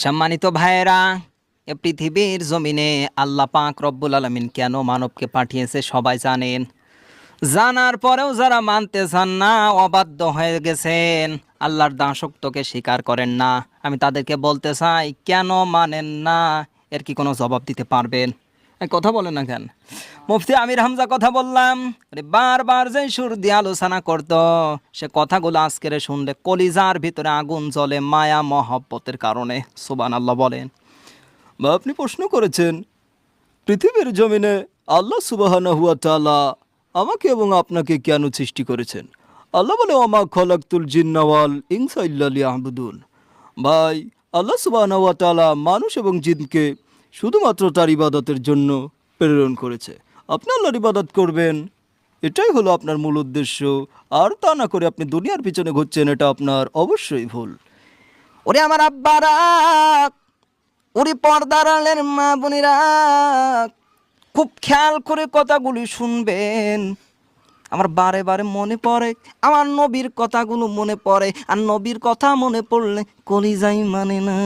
সম্মানিত ভাইয়েরা, এ পৃথিবীর জমিনে আল্লাহ পাক রব্বুল আলমিন কেন মানবকে পাঠিয়েছে সবাই জানেন। জানার পরেও যারা মানতে চান না, অবাধ্য হয়ে গেছেন। আল্লাহর দাসক্তকে স্বীকার করেন না। আমি তাদেরকে বলতে চাই, কেন মানেন না? এর কি কোনো জবাব দিতে পারবেন? কথা বলেন না কেন? মুফতি আমির হামজা কথা বললাম, আরে বারবার যে সুর দিয়ে আলোচনা করত, সে কথাগুলো আজকের শুনলে কলিজার ভিতরে আগুন জ্বলে, মায়া, মহব্বতের কারণে সুবান আল্লাহ বলেন। বা আপনি প্রশ্ন করেছেন, পৃথিবীর জমিনে আল্লাহ সুবাহানা হুয়া তালা আমাকে এবং আপনাকে কেন সৃষ্টি করেছেন? আল্লাহ বলে আমা খলাকুল জিন্নাওয়াল ইনসা ইল্লালি আহবুদুন ভাই, আল্লাহ সুবাহানা হুয়া তালা মানুষ এবং জিনকে শুধুমাত্র তার ইবাদতের জন্য প্রেরণ করেছে। আপনি আল্লাহর ইবাদত করবেন। এটাই হলো আপনার মূল উদ্দেশ্য। আর তা না করে আপনি দুনিয়ার পিছনে ঘুরছেন, এটা আপনার অবশ্যই ভুল। ওরে আমার আব্বারা ওরে পর্দার আলের মা বোনেরা, খুব খেয়াল করে কথাগুলি শুনবেন। আমার বারে বারে মনে পড়ে, আমার নবীর কথাগুলো মনে পড়ে, আর নবীর কথা মনে পড়লে কলিজাই মানে না।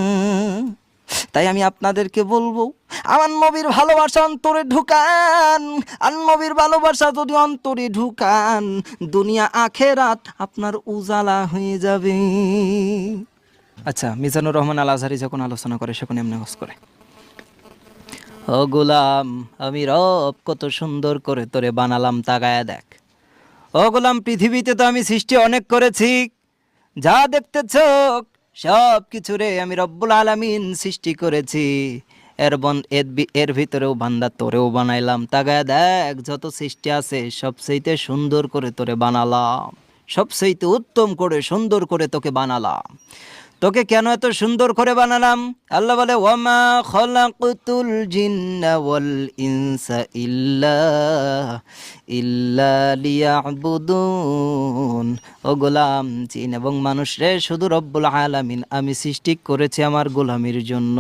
তাই আমি আপনাদেরকে বলব, আমার নবীর ভালোবাসা অন্তরে ঢুকান, আর নবীর ভালোবাসা যদি অন্তরে ঢুকান, দুনিয়া আখেরাত আপনার উজালা হয়ে যাবে। আচ্ছা মিজানুর রহমান আল আজহারি যখন আলোচনা করে সেখানে এমনি হস করে ও গোলাম, আমি রব, কত সুন্দর করে তোরে বানালাম, তাকায়া দেখ। ও গোলাম, পৃথিবীতে তো আমি সৃষ্টি অনেক করেছি, যা দেখতেছ সব কিছু রে আমি রব্বুল আলামিন সৃষ্টি করেছি। এর বন এর এর ভিতরেও বান্দা তোরেও বানাইলাম। তাগায় দেখ, যত সৃষ্টি আছে সবচেয়েতে সুন্দর করে তোরে বানালাম। সবচেয়েতে উত্তম করে সুন্দর করে তোকে বানালাম। তোকে কেন এত সুন্দর করে বানালাম? আল্লাহ বলে ওয়ামা খলাকুতুল জিন্না ওয়াল ইনসা ইল্লা ইল্লা লিয়াবুদুন। ও গোলাম জিন এবং মানুষ রে শুধু রব্বুল আলামিন আমি সৃষ্টি করেছি আমার গোলামির জন্য।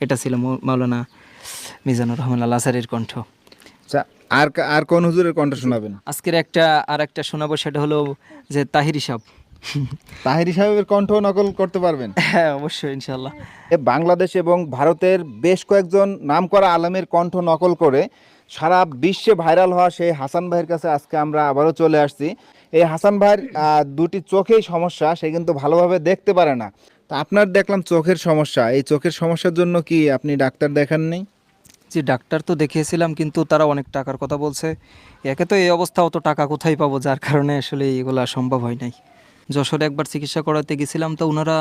এটা ছিল মাওলানা মিজানুর রহমান আল্লাহ সারির কণ্ঠ। আচ্ছা আর আর কোন হুজুরের কণ্ঠ শোনাবেন? আজকের একটা আর একটা শোনাবো সেটা হলো যে তাহির সাহ তাহিরি সাহেবের কণ্ঠ নকল করতে পারবেন। হ্যাঁ অবশ্যই ইনশাল্লাহ বাংলাদেশ এবং ভারতের বেশ কয়েকজন নামকরা আলেমের কণ্ঠ নকল করে সারা বিশ্বে ভাইরাল হওয়া সেই হাসান ভাইয়ের কাছে আজকে আমরা আবারও চলে আসছি। এই হাসান ভাইয়ের দুটি চোখেই সমস্যা সে কিন্তু ভালোভাবে দেখতে পারে না। তা আপনার দেখলাম চোখের সমস্যা এই চোখের সমস্যার জন্য কি আপনি ডাক্তার দেখাননি? যে ডাক্তার তো দেখিয়েছিলাম কিন্তু তারা অনেক টাকার কথা বলছে। একে তো এই অবস্থা অত টাকা কোথায় পাবো যার কারণে আসলে এগুলা সম্ভব হয় নাই। যশোরে একবার চিকিৎসা করাতে গেছিলাম তো ওনারা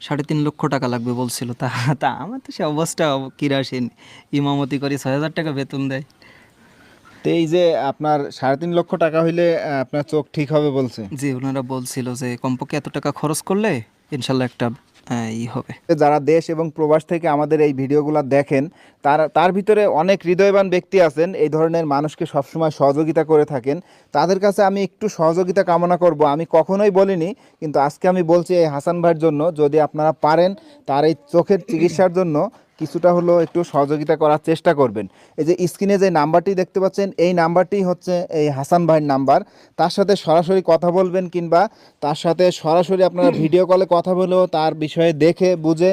সাড়ে তিন লক্ষ টাকা লাগবে বলছিল। তা তা আমার তো সে অবস্থা কিরাসীন। ইমামতি করে ছয় হাজার টাকা বেতন দেয়। তো এই যে আপনার সাড়ে তিন লক্ষ টাকা হইলে আপনার চোখ ঠিক হবে বলছে। জি ওনারা বলছিল যে কমপক্ষে এত টাকা খরচ করলে ইনশাল্লাহ একটা যারা দেশ এবং প্রবাস থেকে আমাদের এই ভিডিওগুলো দেখেন, তার তার ভিতরে অনেক হৃদয়বান ব্যক্তি আছেন, এই ধরনের মানুষকে সবসময় সহযোগিতা করে থাকেন। তাদের কাছে আমি একটু সহযোগিতা কামনা করব, আমি কখনোই বলিনি, কিন্তু আজকে আমি বলছি এই হাসান ভাইয়ের জন্য, যদি আপনারা পারেন, তার এই চোখের চিকিৎসার জন্য কিছুটা হলো একটু সহযোগিতা করার চেষ্টা করবেন। এই যে স্ক্রিনে যে নাম্বারটি দেখতে পাচ্ছেন এই নাম্বারটি হচ্ছে এই হাসান ভাইয়ের নাম্বার। তার সাথে সরাসরি কথা বলবেন কিংবা তার সাথে সরাসরি আপনারা ভিডিও কলে কথা বলেও তার বিষয়ে দেখে বুঝে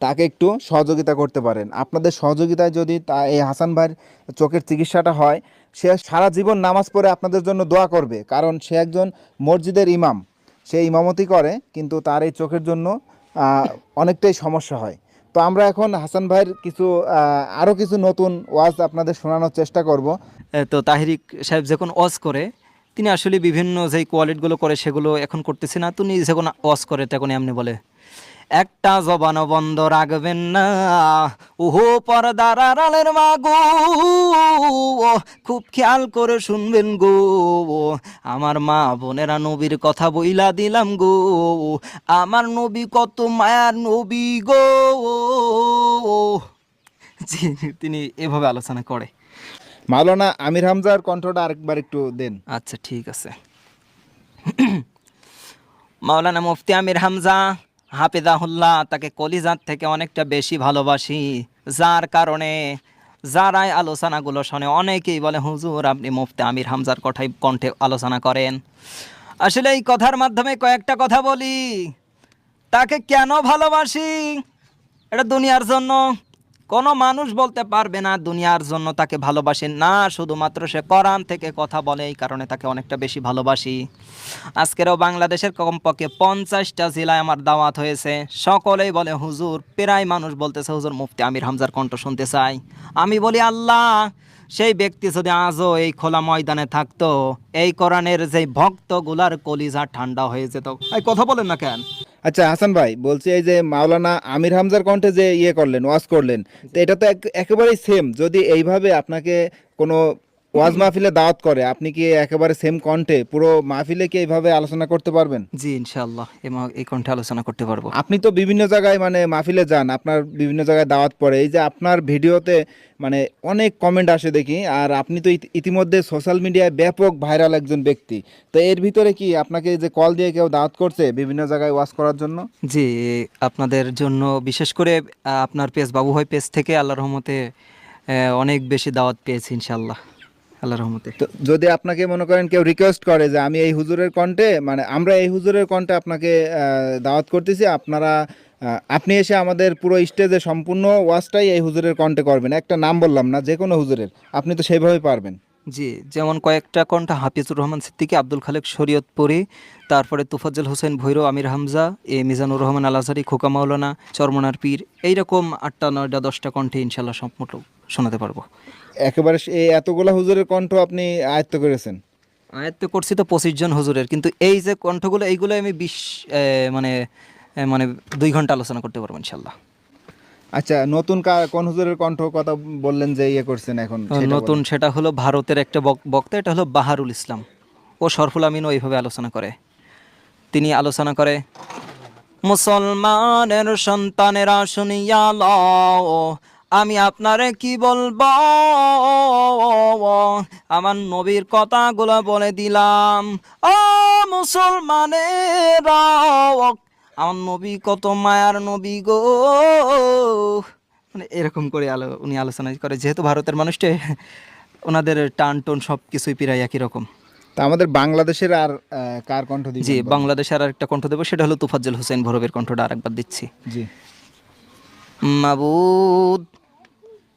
তাকে একটু সহযোগিতা করতে পারেন। আপনাদের সহযোগিতায় যদি তা এই হাসান ভাইয়ের চোখের চিকিৎসাটা হয় সে সারা জীবন নামাজ পড়ে আপনাদের জন্য দোয়া করবে। কারণ সে একজন মসজিদের ইমাম। সে ইমামতি করে কিন্তু তার এই চোখের জন্য অনেকটাই সমস্যা হয়। তো আমরা এখন হাসান ভাইয়ের কিছু আহ, আরও কিছু নতুন ওয়াজ আপনাদের শোনানোর চেষ্টা করব। তো তাহিরিক সাহেব যখন ওয়াজ করে তিনি আসলে বিভিন্ন যেই কোয়ালিটিগুলো করে সেগুলো এখন করতেছে না তিনি যখন ওয়াজ করে তখন এমনি বলে। একটা জবানও বন্ধ রাখবেন না। ওহো পর্দার আড়ালের মাগো খুব খেয়াল করে শুনবেন গো। আমার মা বোনেরা নবীর কথা বইলা দিলাম গো। আমার নবী কত মায়ার নবী গো। তিনি এভাবে আলোচনা করে। মাওলানা আমির হামজার কণ্ঠটা আরেকবার একটু দেন। আচ্ছা ঠিক আছে। মাওলানা মুফতি আমির হামজা হাফিজাহুল্লাহ, তাকে কলিজার থেকে অনেকটা বেশি ভালোবাসি। যার কারণে যারাই আলোচনাগুলো শোনে, অনেকেই বলে, হুজুর, আপনি মুফতি আমির হামজার কথাই কণ্ঠে আলোচনা করেন। আসলে এই কথার মাধ্যমে কয়েকটা কথা বলি। তাকে কেন ভালোবাসি? এটা দুনিয়ার জন্য। কোনো মানুষ বলতে পারবে না দুনিয়ার জন্য তাকে ভালোবাসি। না, শুধুমাত্র সে কোরআন থেকে কথা বলে, এই কারণে তাকে অনেকটা বেশি ভালোবাসি। আজকেরও বাংলাদেশের কমপক্ষে পঞ্চাশটা জেলায় আমার দাওয়াত হয়েছে। সকলেই বলে, হুজুর, প্রায় মানুষ বলতেছে, হুজুর মুফতি আমির হামজার কণ্ঠ শুনতে চাই। আমি বলি, আল্লাহ সেই ব্যক্তি যদি আজও এই খোলা ময়দানে থাকতো এই কোরআনের যে ভক্তগুলার কলিজা ঠান্ডা হয়ে যেত। এই কথা বলেন না কেন? আচ্ছা হাসান ভাই বলছি এই যে মাওলানা আমির হামজার কণ্ঠে যে ইয়ে করলেন ওয়াজ করলেন তো এটা তো এক- একেবারেই সেম যদি এইভাবে আপনাকে কোনো ওয়াজ মাহফিলে দাওয়াত করে। আপনি কি একেবারে সেম কণ্ঠে পুরো মাহফিলে কি এইভাবে আলোচনা করতে পারবেন? জি ইনশাআল্লাহ এই কণ্ঠে আলোচনা করতে পারব। আপনি তো বিভিন্ন জায়গায় মানে মাহফিলে যান আপনার বিভিন্ন জায়গায় দাওয়াত পড়ে। এই যে আপনার ভিডিওতে মানে অনেক কমেন্ট আসে দেখি আর আপনি তো ইতিমধ্যে সোশ্যাল মিডিয়ায় ব্যাপক ভাইরাল একজন ব্যক্তি। তো এর ভিতরে কি আপনাকে যে কল দিয়ে কেউ দাওয়াত করছে বিভিন্ন জায়গায় ওয়াজ করার জন্য? জি আপনাদের জন্য বিশেষ করে আপনার পেজ বাবু ভাই পেজ থেকে আল্লাহ রহমতে অনেক বেশি দাওয়াত পেয়েছি ইনশাআল্লাহ। আল্লাহ রহমতে। তো যদি আপনাকে মনে করেন কেউ রিকোয়েস্ট করে যে আমি এই হুজুরের কণ্ঠে মানে আমরা এই হুজুরের কণ্ঠে আপনাকে দাওয়াত করতেছি আপনারা আপনি এসে আমাদের পুরো স্টেজে সম্পূর্ণ ওয়াজটাই এই হুজুরের কণ্ঠে করবেন। একটা নাম বললাম না যে কোনো হুজুরের। আপনি তো সেইভাবেই পারবেন। জি যেমন কয়েকটা কণ্ঠ হাফিজুর রহমান সিদ্দিকি আব্দুল খালেক শরীয়তপুরি তারপরে তুফাজ্জল হোসেন ভৈরব আমির হামজা এ মিজানুর রহমান আল আজহারি খোকা মাওলানা চরমনার পীর এইরকম আটটা নয়টা দশটা কণ্ঠে ইনশাল্লাহ সম্পূর্ণ শোনাতে পারব। একেবারে এই এতগুলা হুজুরের কণ্ঠ আপনি আয়ত্ত করেছেন? আয়ত্ত করছি তো পঁচিশ জন হুজুরের কিন্তু এই যে কণ্ঠগুলো এইগুলো আমি বিশ মানে মানে দুই ঘণ্টা আলোচনা করতে পারব ইনশাল্লাহ আচ্ছা নতুন কোন হুজুরের কণ্ঠ কথা বললেন যে ইয়ে করছেন এখন সেটা নতুন সেটা হলো ভারতের একটা বক- বক্তা এটা হলো বাহারুল ইসলাম। ও সরফুল আমিনও এইভাবে আলোচনা করে। তিনি আলোচনা করে মুসলমানের সন্তানেরা শুনিয়া লও আমি আপনারে কি বলব? আমার নবীর কথাগুলো বলে দিলাম। ও মুসলমানেরা আমার নবী কত মায়ার নবী গো। মানে এরকম করে আলো উনি আলোচনা করে যেহেতু ভারতের মানুষটা ওনাদের টান টোন সব কিছুই প্রায় একই রকম। তা আমাদের বাংলাদেশের আর কার কণ্ঠ দিবেন জি বাংলাদেশের আর একটা কণ্ঠ দেবো সেটা হলো তুফাজ্জল হোসেন ভরবের কণ্ঠটা আরেকবার দিচ্ছি। জি। মাবুদ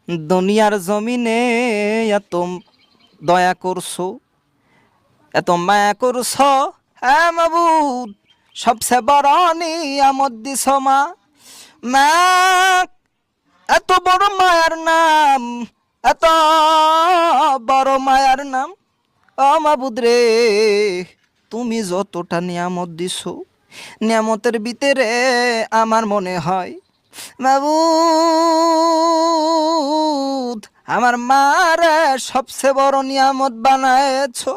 দুনিয়ার জমিনে এত দয়া করছ, এত মায়া করছ। হ্যাঁ মাবুদ সবসে বড় নিয়ামত দিছ মা। মা, এত বড় মায়ার নাম, এত বড় মায়ার নাম। ও মাবুদ রে, তুমি যতটা নিয়ামত দিছো, নিয়ামতের ভিতরে আমার মনে হয় মাবুদ আমার মারা সবচেয়ে বড় নিয়ামত বানায়েছো?